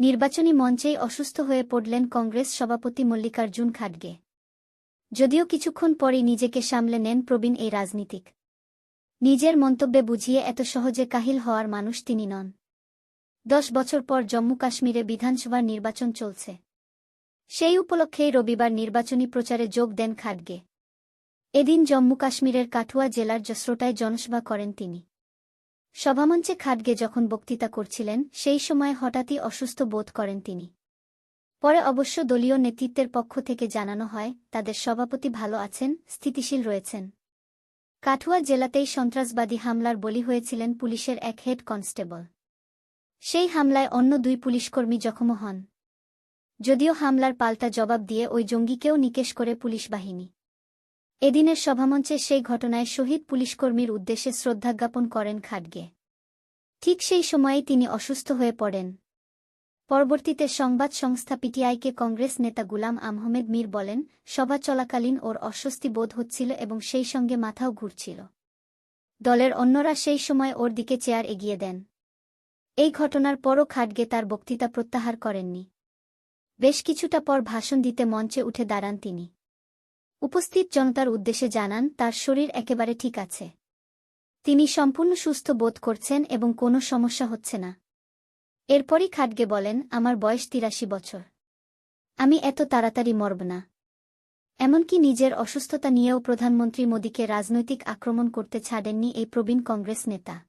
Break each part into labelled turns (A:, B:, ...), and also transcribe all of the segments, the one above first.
A: নির্বাচনী মঞ্চেই অসুস্থ হয়ে পড়লেন কংগ্রেস সভাপতি মল্লিকার্জুন খাড়গে। যদিও কিছুক্ষণ পরই নিজেকে সামলে নেন প্রবীণ এই রাজনীতিক। নিজের মন্তব্যে বুঝিয়ে এত সহজে কাহিল হওয়ার মানুষ তিনি নন। দশ বছর পর জম্মু কাশ্মীরে বিধানসভার নির্বাচন চলছে। সেই উপলক্ষেই রবিবার নির্বাচনী প্রচারে যোগ দেন খাডগে। এদিন জম্মু কাশ্মীরের কাঠুয়া জেলার জসরোটায় জনসভা করেন তিনি। সভামঞ্চে খাটগে যখন বক্তৃতা করছিলেন, সেই সময় হঠাৎই অসুস্থ বোধ করেন তিনি। পরে অবশ্য দলীয় নেতৃত্বের পক্ষ থেকে জানানো হয়, তাদের সভাপতি ভালো আছেন, স্থিতিশীল রয়েছেন। কাঠুয়া জেলাতেই সন্ত্রাসবাদী হামলার বলি হয়েছিলেন পুলিশের এক হেড কনস্টেবল। সেই হামলায় অন্য দুই পুলিশকর্মী জখমও হন। যদিও হামলার পাল্টা জবাব দিয়ে ওই জঙ্গিকেও নিকেশ করে পুলিশ বাহিনী। এদিনের সভামঞ্চে সেই ঘটনায় শহীদ পুলিশকর্মীর উদ্দেশ্যে শ্রদ্ধাজ্ঞাপন করেন খাডগে ঠিক সেই সময়ে তিনি অসুস্থ হয়ে পড়েন। পরবর্তীতে সংবাদ সংস্থা পিটিআইকে কংগ্রেস নেতা গুলাম আহমেদ মীর বলেন, সভা চলাকালীন ওর অস্বস্তি বোধ হচ্ছিল এবং সেই সঙ্গে মাথাও ঘুরছিল। দলের অন্যরা সেই সময় ওর দিকে চেয়ার এগিয়ে দেন। এই ঘটনার পরও খাটগে তার বক্তৃতা প্রত্যাহার করেননি। বেশ কিছুটা পর ভাষণ দিতে মঞ্চে উঠে দাঁড়ান তিনি। উপস্থিত জনতার উদ্দেশ্যে জানান, তার শরীর একেবারে ঠিক আছে। তিনি সম্পূর্ণ সুস্থ বোধ করছেন এবং কোনো সমস্যা হচ্ছে না। এরপরই খাটগে বলেন, আমার বয়স তিরাশি বছর। আমি এত তাড়াতাড়ি মরব না। এমনকি নিজের অসুস্থতা নিয়েও প্রধানমন্ত্রী মোদীকে রাজনৈতিক আক্রমণ করতে ছাড়েননি এই প্রবীণ কংগ্রেস নেতা।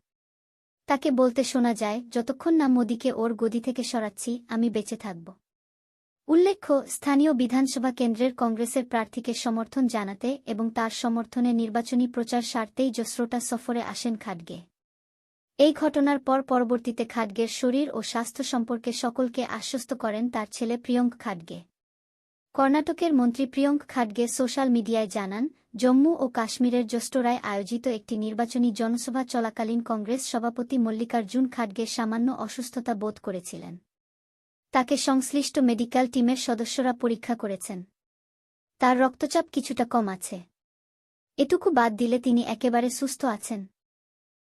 A: তাকে বলতে শোনা যায়, যতক্ষণ না মোদীকে ওর গদি থেকে সরাচ্ছি, আমি বেঁচে থাকব। উল্লেখ্য, স্থানীয় বিধানসভা কেন্দ্রের কংগ্রেসের প্রার্থীকে সমর্থন জানাতে এবং তার সমর্থনে নির্বাচনী প্রচার সারতেই জসরোটা সফরে আসেন খাডগে। এই ঘটনার পর পরবর্তীতে খাডগের শরীর ও স্বাস্থ্য সম্পর্কে সকলকে আশ্বস্ত করেন তার ছেলে প্রিয়ঙ্ক খাডগে। কর্ণাটকের মন্ত্রী প্রিয়ঙ্ক খাডগে সোশ্যাল মিডিয়ায় জানান, জম্মু ও কাশ্মীরের জস্টোরায় আয়োজিত একটি নির্বাচনী জনসভা চলাকালীন কংগ্রেস সভাপতি মল্লিকার্জুন খাডগের সামান্য অসুস্থতা বোধ করেছিলেন। তাকে সংশ্লিষ্ট মেডিকেল টিমের সদস্যরা পরীক্ষা করেছেন। তার রক্তচাপ কিছুটা কম আছে। এটুকু বাদ দিলে তিনি একেবারে সুস্থ আছেন।